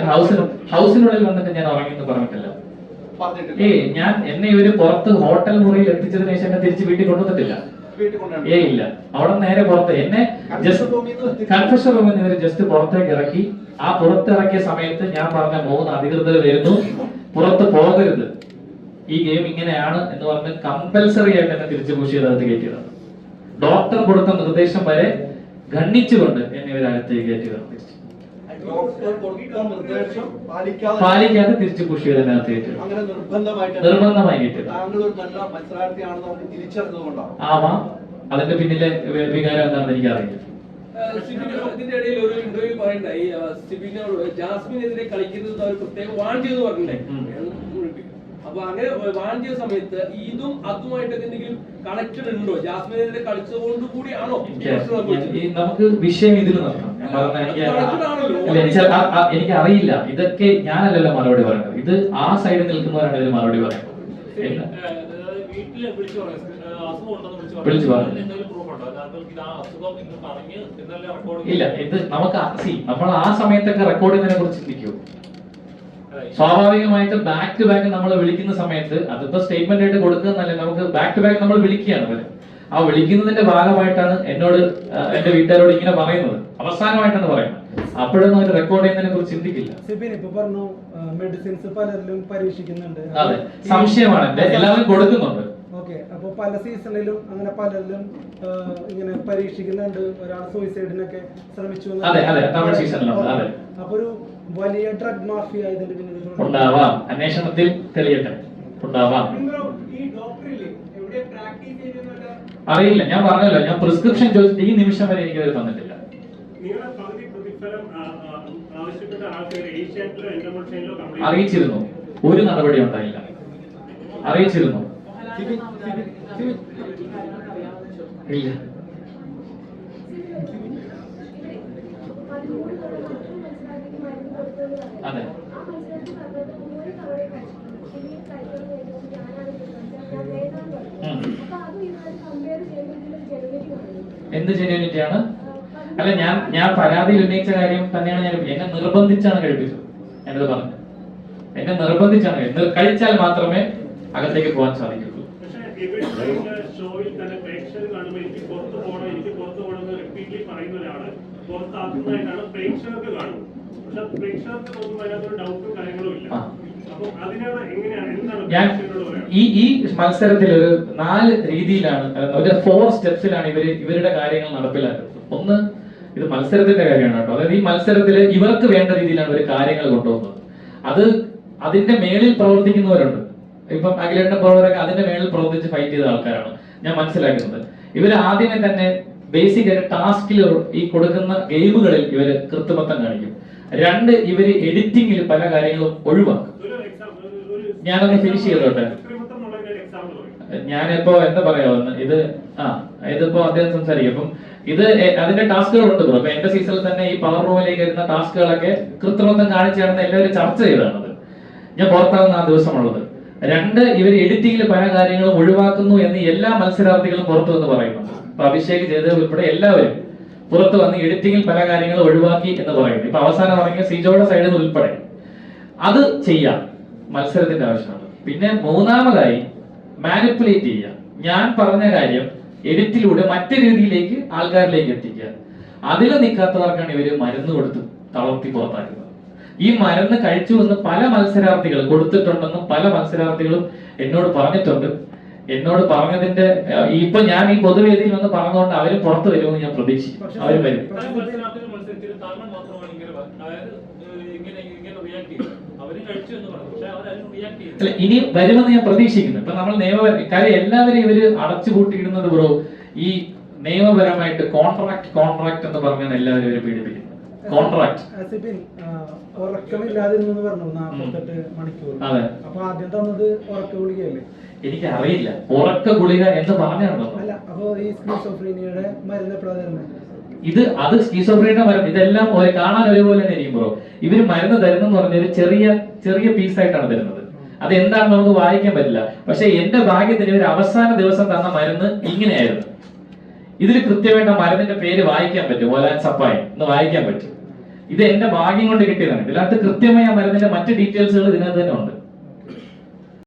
ഞാൻ ഹൗസിന് ഹൗസിനുള്ളിൽ വന്നിട്ട് ഞാൻ ഉറങ്ങിയെന്ന് പറഞ്ഞിട്ടില്ല. പറഞ്ഞിട്ടില്ല. ഏയ് ഞാൻ എന്നെ ഒരു പുറത്ത് ഹോട്ടൽ മുറിയിൽ എത്തിച്ചതിന് ശേഷം എന്നെ തിരിച്ച് വീട്ടിൽ കൊണ്ടുവന്നിട്ടില്ല. ഏ ഇല്ല. അവിടെ നേരെ പുറത്ത് എന്നെ ജസ്റ്റ് കൺഫഷൻ റൂമിൽ നിന്ന് ജസ്റ്റ് പുറത്തേക്ക് ഇറക്കി. ആ പുറത്തിറക്കിയ സമയത്ത് ഞാൻ പറഞ്ഞ മൂന്ന് അധികൃതർ വരുന്നു. പുറത്ത് പോകരുത്. ഈ ഗെയിം ഇങ്ങനെയാണ് എന്ന് പറഞ്ഞ് കമ്പൽസറി ആയിട്ട് എന്നെ തിരിച്ചു പുഷ് ചെയ്തകത്ത് കയറ്റിയതാണ്. ഡോക്ടർ കൊടുത്ത നിർദ്ദേശം വരെ ഖണ്ഡിച്ചുകൊണ്ട് എന്നെ ഇവരകത്തേക്ക് കയറ്റിയതാണ്. പാലിക്കാതെ പാലിക്കാതെ തിരിച്ച് പുഷ് ചെയ്ത് അതിനകത്ത് കയറ്റിയത് അങ്ങനെ നിർബന്ധമായിട്ട് നിർബന്ധമായി താങ്കൾ ഒരു നല്ല മത്സരാർത്ഥിയാണെന്ന് നമുക്ക് തിരിച്ചറിഞ്ഞതുകൊണ്ടാണ്. ആവാം. അതിന്റെ പിന്നിലെ വികാരം എന്താണെന്ന് എനിക്കറിയില്ല. ഇതിന്റെ ഇടയിൽ ഒരു ഇന്റർവ്യൂ പറയണ്ടായി. ആ, സിബിനോട് ജാസ്മിനെതിരെ കളിക്കുന്നത് അവർ പ്രത്യേകം വാൺ ചെയ്ത് പറഞ്ഞിട്ടുണ്ടായി ഉം. അപ്പൊ അങ്ങനെ വാൺ ചെയ്ത സമയത്ത് ഇതും അതുമായിട്ടൊക്കെ എന്തെങ്കിലും കണക്റ്റഡ് ഉണ്ടോ? ജാസ്മിനെതിരെ കളിച്ചതുകൊണ്ട് കൂടിയാണോ ഈ എനിക്ക് പ്രശ്നം നമുക്ക് വിഷയം ഇതിൽ പറഞ്ഞ എനിക്ക് അറിയില്ല. ഇതൊക്കെ ഞാനല്ലല്ലോ മറുപടി പറയുന്നത്. ഇത് ആ സൈഡിൽ നിൽക്കുന്നവരാണ് ഇതിന് മറുപടി പറയുന്നത്. ഇല്ല ഇത് നമുക്ക് സി നമ്മൾ ആ സമയത്തൊക്കെ റെക്കോർഡ് ചെയ്യുന്നതിനെ കുറിച്ച് ചിന്തിക്കൂ. സ്വാഭാവികമായിട്ട് ബാക്ക് ടു ബാക്ക് നമ്മൾ വിളിക്കുന്ന സമയത്ത് അതിപ്പോ സ്റ്റേറ്റ്മെന്റ് ആയിട്ട് കൊടുക്കുന്നതല്ലേ നമുക്ക് ബാക്ക് ടു ബാക്ക് നമ്മൾ വിളിക്കുകയാണ് അവർ ആ വിളിക്കുന്നതിന്റെ ഭാഗമായിട്ടാണ് എന്നോട് എന്റെ വീട്ടുകാരോട് ഇങ്ങനെ പറയുന്നത്. അവസാനമായിട്ടാണ് പറയുന്നത്. അപ്പോഴൊന്നും അവർ റെക്കോർഡ് ചെയ്യുന്നതിനെ കുറിച്ച് ചിന്തിക്കില്ല. പറഞ്ഞു മെഡിസിൻസ് പലരിലും പരീക്ഷിക്കുന്നുണ്ട്. അതെ സംശയമാണ്. എന്റെ എല്ലാവരും കൊടുക്കുന്നുണ്ട്. ഓക്കെ അപ്പൊ പല സീസണിലും അങ്ങനെ പലരിലും ഇങ്ങനെ പരീക്ഷിക്കുന്നുണ്ട്. ഒരാൾ സൂയിസൈഡിനൊക്കെ ശ്രമിച്ചു അതെ, അതെ, തമിഴ് സീസണിലുണ്ട്, അതെ. അപ്പൊ ഒരു വലിയ ഡ്രഗ് മാഫിയ ഇതിന്റെ പിന്നിൽ ഉണ്ടാവാം. അന്വേഷണത്തിൽ തെളിയട്ടെ. ഉണ്ടാവാം. അറിയില്ല. ഞാൻ പറഞ്ഞല്ലോ ഞാൻ പ്രിസ്ക്രിപ്ഷൻ ചോദിച്ചിട്ട് ഈ നിമിഷം വരെ എനിക്ക് അവർ തന്നിട്ടില്ല. അറിയിച്ചിരുന്നു. ഒരു നടപടി ഉണ്ടായില്ല. അറിയിച്ചിരുന്നു. ഇല്ല. അതെ. എന്ത് ജെന്യൂനിറ്റി ആണ്? അല്ല ഞാൻ ഞാൻ പരാതിയിൽ ഉന്നയിച്ച കാര്യം തന്നെയാണ് ഞാൻ എന്നെ നിർബന്ധിച്ചാണ് കഴിപ്പിച്ചത് എന്നത് പറഞ്ഞു എന്നെ നിർബന്ധിച്ചാണ് കഴി- കഴിച്ചാൽ മാത്രമേ അകത്തേക്ക് പോകാൻ സാധിക്കുള്ളൂ റിപ്പീറ്റ്ലി ഞാൻ ഈ ഈ മത്സരത്തിൽ ഒരു നാല് രീതിയിലാണ് ഒരു ഫോർ സ്റ്റെപ്സിലാണ് ഇവർ ഇവരുടെ കാര്യങ്ങൾ നടപ്പിലാക്കുന്നത്. ഒന്ന് ഇത് മത്സരത്തിന്റെ കാര്യമാണ് കേട്ടോ. അതായത് ഈ മത്സരത്തിൽ ഇവർക്ക് വേണ്ട രീതിയിലാണ് ഇവർ കാര്യങ്ങൾ കൊണ്ടുപോകുന്നത്. അത് അതിന്റെ മേളിൽ പ്രവർത്തിക്കുന്നവരുണ്ട്. ഇപ്പം അഖിലേണ്ട പ്രവർത്തകരൊക്കെ അതിന്റെ മേളിൽ പ്രവർത്തിച്ച് ഫൈറ്റ് ചെയ്ത ആൾക്കാരാണ്. ഞാൻ മനസ്സിലാക്കുന്നത്. ഇവർ ആദ്യമേ തന്നെ ബേസിക് ആയിട്ട് ടാസ്കിൽ ഈ കൊടുക്കുന്ന ഗെയിമുകളിൽ ഇവർ കൃത്രിമത്വം കാണിക്കും. രണ്ട് ഇവർ എഡിറ്റിംഗിൽ പല കാര്യങ്ങളും ഒഴിവാക്കും. ഞാനൊന്ന് finish ചെയ്തോട്ടെ. ഞാനിപ്പോ എന്താ പറയാ ഇത് ആ ഇതിപ്പോ അദ്ദേഹം സംസാരിക്കും. അപ്പം ഇത് അതിന്റെ ടാസ്കുകളുണ്ട് ബ്രോ. അപ്പൊ എന്റെ സീസണിൽ തന്നെ ഈ പവർ റൂമിലേക്ക് വരുന്ന ടാസ്കുകളൊക്കെ കൃത്രിമത്വം കാണിച്ചാണെന്ന് എല്ലാവരും ചർച്ച ചെയ്തതാണത്. ഞാൻ പുറത്താകുന്ന ആ ദിവസമുള്ളത്. രണ്ട് ഇവർ എഡിറ്റിംഗിൽ പല കാര്യങ്ങളും ഒഴിവാക്കുന്നു എന്ന് എല്ലാ മത്സരാർത്ഥികളും പുറത്തു വന്ന് പറയുന്നു അപ്പൊ അഭിഷേക് ജയദേവ് ഉൾപ്പെടെ എല്ലാവരും പുറത്തു വന്ന് എഡിറ്റിംഗിൽ പല കാര്യങ്ങളും ഒഴിവാക്കി എന്ന് പറയുന്നു. ഇപ്പൊ അവസാനം ഇറങ്ങിയ സീജോയുടെ സൈഡിൽ നിന്ന് ഉൾപ്പെടെ. അത് ചെയ്യാം. മത്സരത്തിന്റെ ആവശ്യമാണ്. പിന്നെ മൂന്നാമതായി മാനിപ്പുലേറ്റ് ചെയ്യുക. ഞാൻ പറഞ്ഞ കാര്യം എഡിറ്റിലൂടെ മറ്റു രീതിയിലേക്ക് ആൾക്കാരിലേക്ക് എത്തിക്കുക. അതിൽ നിൽക്കാത്തവർക്കാണ് ഇവർ മരുന്ന് കൊടുത്ത് തളർത്തി പുറത്താക്കുന്നത്. ഈ മരുന്ന് കഴിച്ചു വന്ന് പല മത്സരാർത്ഥികൾ കൊടുത്തിട്ടുണ്ടെന്നും പല മത്സരാർത്ഥികളും എന്നോട് പറഞ്ഞിട്ടുണ്ട്. എന്നോട് പറഞ്ഞതിന്റെ ഇപ്പൊ ഞാൻ ഈ പൊതുവേദിയിൽ വന്ന് പറഞ്ഞുകൊണ്ട് അവർ പുറത്തു വരുമെന്ന് ഞാൻ പ്രതീക്ഷിക്കും അവരും വരും. ഇത്രയും മത്സരാർത്ഥികൾ മത്സരിച്ചിട്ട് താങ്കൾ മാത്രമാണ് ഇങ്ങനെ പ- അതായത് ഇങ്ങനെ ഇങ്ങനെ റിയാക്ട് ചെയ്തത് അവരും കഴിച്ചു എന്ന് പറഞ്ഞു. പക്ഷെ അവർ റിയാക്ട് അല്ല ഇനി വരുമെന്ന് ഞാൻ പ്രതീക്ഷിക്കുന്നു. ഇപ്പൊ നമ്മൾ നിയമപരം കാര്യം എല്ലാവരും ഇവർ അടച്ചു പൂട്ടിയിടുന്നത് ബ്രോ ഈ നിയമപരമായിട്ട് കോൺട്രാക്ട് കോൺട്രാക്ട് എന്ന് പറഞ്ഞാൽ എല്ലാവരും ഇവരെ പീഡിപ്പിക്കുന്നു കോൺട്രാക്ട് ഉറക്കമില്ലാതിരുന്നു പറഞ്ഞു നാപ്പത്തെട്ട് മണിക്കൂർ. അപ്പൊ ആദ്യം തന്നത് ഉറക്ക ഗുളികയല്ലേ? എനിക്ക് അറിയില്ല ഉറക്ക ഗുളിക എന്ന് പറഞ്ഞാണോ അല്ല അപ്പൊ ഈ സ്കിസോഫ്രീനിയയുടെ മരുന്ന് എപ്പോഴാണ് ഇത് അത് മരുന്ന് ഇതെല്ലാം ഒരു കാണാൻ ഒരുപോലെ തന്നെ ഇരിക്കും ബ്രോ. ഇവർ മരുന്ന് തരുന്നെന്ന് പറഞ്ഞൊരു ചെറിയ ചെറിയ പീസ് ആയിട്ടാണ് തരുന്നത്. അത് എന്താണെന്ന് നമുക്ക് വായിക്കാൻ പറ്റില്ല. പക്ഷെ എന്റെ ഭാഗ്യത്തിന് ഇവർ അവസാന ദിവസം തന്ന മരുന്ന് ഇങ്ങനെയായിരുന്നു. ഇതിൽ കൃത്യമായിട്ട് ആ മരുന്നിന്റെ പേര് വായിക്കാൻ പറ്റും. ഓലാൻ സപ്പായ എന്ന് വായിക്കാൻ പറ്റും. ഇത് എന്റെ ഭാഗ്യം കൊണ്ട് കിട്ടിയതാണ്. ഇതിനകത്ത് കൃത്യമായി ആ മരുന്നിന്റെ മറ്റ് ഡീറ്റെയിൽസുകൾ ഇതിനകത്ത് തന്നെ ഉണ്ട്.